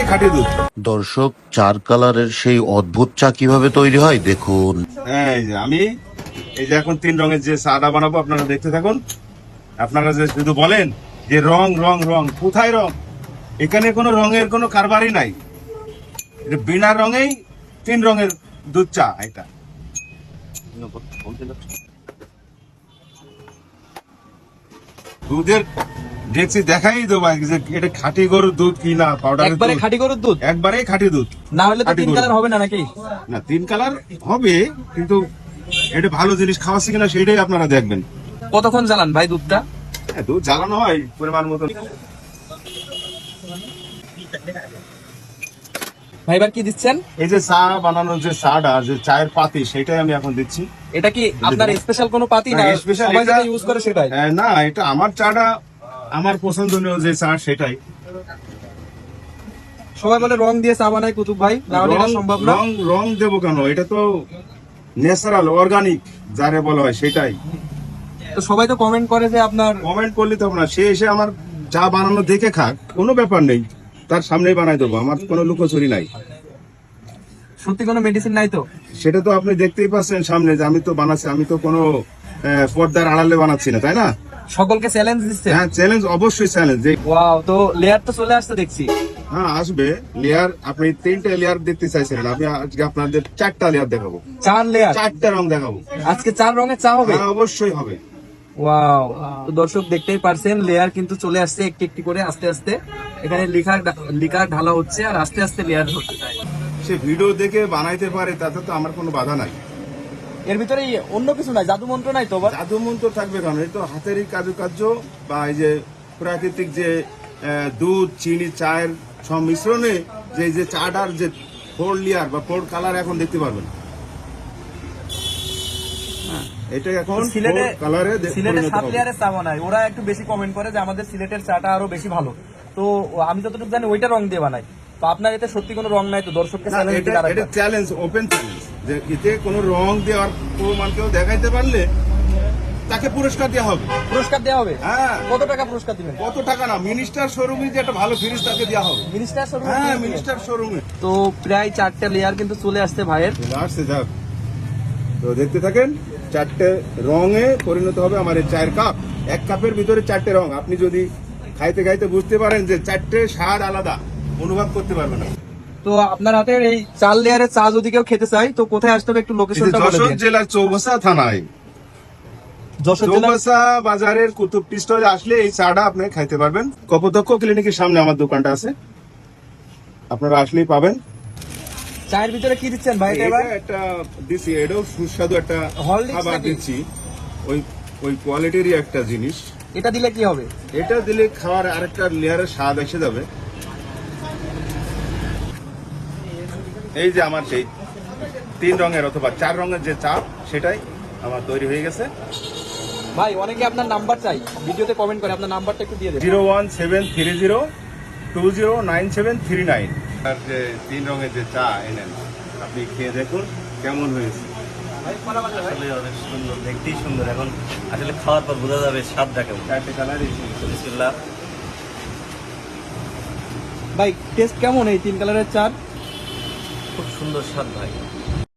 একবারেই খাঁটি দুধ। দর্শক চার কালারের সেই অদ্ভুত চা কীভাবে তৈরি হয় দেখুন। এই যে আমি এই যে এখন তিন রঙের যে চাটা বানাবো আপনারা দেখতে থাকুন। আপনারা যে শুধু বলেন যে রং রং রং কোথায় রং? এখানে কোনো রঙের কোনো কারবারই নাই। এটা বিনা রঙেই তিন রঙের দুধ চা এটা। দুধের দেখছি দেখাই দেবো যে এটা খাঁটি গরুর দুধ কি না পাউডার একবারে খাঁটি গরুর দুধ? একবারে খাঁটি দুধ। না হলে তো তিন কালার হবে না নাকি? না তিন কালার হবে কিন্তু এটা ভালো জিনিস খাওয়াচ্ছি কিনা সেটাই আপনারা দেখবেন। কতক্ষণ জ্বালান ভাই দুধটা? হ্যাঁ, দুধ জ্বালানো হয় পরিমাণ মতো ভাই এবার কি দিচ্ছেন? এই যে চা বানানোর যে চাটা যে চায়ের পাতি সেটাই আমি এখন দিচ্ছি। এটা কি আপনার স্পেশাল কোনো পাতি না যেটা ইউজ করে সেটাই? হ্যাঁ, না এটা আমার চাটা আমার পছন্দনীয় যে চা সেটাই। সবাই বলে রং দিয়ে চা বানায় কুতুব ভাই না হলে এটা রং- সম্ভব না। রং রং দেবো কেন? এটা তো ন্যাচারাল অর্গানিক যারে বলা হয় সেটাই। তো সবাই তো কমেন্ট করে যে আপনার কমেন্ট করলে তো না। সে এসে আমার চা বানানো দেখে খাক কোনো ব্যাপার নেই। তার সামনেই বানাই দেবো আমার কোনো লুকোচুরি নাই। সত্যি কোনো মেডিসিন নাই তো? সেটা তো আপনি দেখতেই পাচ্ছেন সামনে যে আমি তো বানাচ্ছি আমি তো কোনো পর্দার আড়ালে বানাচ্ছি না তাই না? সকলকে চ্যালেঞ্জ দিচ্ছে? হ্যাঁ চ্যালেঞ্জ অবশ্যই চ্যালেঞ্জ ওয়াও তো লেয়ার তো চলে আসছে দেখছি। হ্যাঁ আসবে। লেয়ার আপনি তিনটা লেয়ার দেখতে চাইছিলেন আমি আজকে আপনাদের চারটা লেয়ার দেখাবো। চার লেয়ার চারটা রং দেখাবো। আজকে চার রঙের চা হবে? হ্যাঁ অবশ্যই হবে। ওয়াও তো দর্শক দেখতেই পারছেন লেয়ার কিন্তু চলে আসছে একটি একটি করে আস্তে আস্তে। এখানে লিখা লিখা ঢালা হচ্ছে আর আস্তে আস্তে লেয়ার হচ্ছে। সে ভিডিও দেখে বানাইতে পারে তাতে তো আমার কোনো বাধা নাই। এর ভিতরে অন্য কিছু নাই জাদু মন্ত্র নাই তো? জাদু মন্ত্র থাকবে কেন? এই তো হাতেরই কাজুকার্য বা এই যে প্রাকৃতিক যে দুধ চিনি চায়ের সংমিশ্রণে যে যে চাটার যে ফোর লেয়ার বা ফোর কালার এখন দেখতে পারবেন। হ্যাঁ, এটা এখন সিলেটে কালারে সিলেটে সাত লেয়ারের চা বানায় ওরা একটু বেশি কমেন্ট করে যে আমাদের সিলেটের চাটা আরও বেশি ভালো। তো আমি যতটুকু জানি ওইটা রং দিয়ে বানাই তো আপনার এতে সত্যি কোনো রং নাই তো? দর্শককে চ্যালেঞ্জ এটা চ্যালেঞ্জ ওপেন চ্যালেঞ্জ যে এতে কোনো রং দেওয়ার প্রমাণ কেউ দেখাইতে পারলে তাকে পুরস্কার দেওয়া হবে। পুরস্কার দেওয়া হবে? হ্যাঁ। কত টাকা পুরস্কার দিবেন? কত টাকা না মিনিস্টার শোরুমে যে একটা ভালো ফ্রিজ তাকে দেওয়া হবে। মিনিস্টার হ্যাঁ মিনিস্টার শোরুমে তো প্রায় চারটা লেয়ার কিন্তু চলে আসছে ভাইয়ের। আসছে যাক। তো দেখতে থাকেন চারটে রঙে পরিণত হবে আমার এই চায়ের কাপ এক কাপের ভিতরে চারটে রং। আপনি যদি খাইতে খাইতে বুঝতে পারেন যে চারটে স্বাদ আলাদা। অনুভব করতে পারবে না। তো আপনার হাতের এই চার লেয়ারের চা যদি কেউ খেতে চায় তো কোথায় আসতে হবে একটু লোকেশনটা বলে যশোর দিন। জেলার চৌবাসা থানায়। যশোর চৌবাসা বাজারের কুতুব টি আসলে এই চাটা আপনি খাইতে পারবেন। কপোতক্ষ ক্লিনিকের সামনে আমার দোকানটা আছে। আপনারা আসলেই পাবেন। চায়ের ভিতরে কি দিচ্ছেন ভাই এবার? একটা দিচ্ছি এটাও সুস্বাদু একটা খাবার দিচ্ছি ওই ওই কোয়ালিটিরই একটা জিনিস। এটা দিলে কি হবে? এটা দিলে খাওয়ার আরেকটা লেয়ারের স্বাদ এসে যাবে। এই যে আমার সেই তিন রঙের অথবা চার রঙের যে চা সেটাই আমার তৈরি হয়ে গেছে। ভাই অনেকে আপনার নাম্বার চাই। ভিডিওতে কমেন্ট করে আপনার নাম্বারটা একটু দিয়ে দেবেন। Zero one seven three zero two zero nine seven three nine. আর যে তিন রঙের যে চা এনেন আপনি খেয়ে দেখুন কেমন হয়েছে। আসলে অনেক সুন্দর দেখতেই সুন্দর। এখন আসলে খাওয়ার পর বোঝা যাবে স্বাদটা কেমন। চারটে কালারই বিসমিল্লাহ। ভাই টেস্ট কেমন এই তিন কালারের চার? খুব সুন্দর স্বাদ ভাই।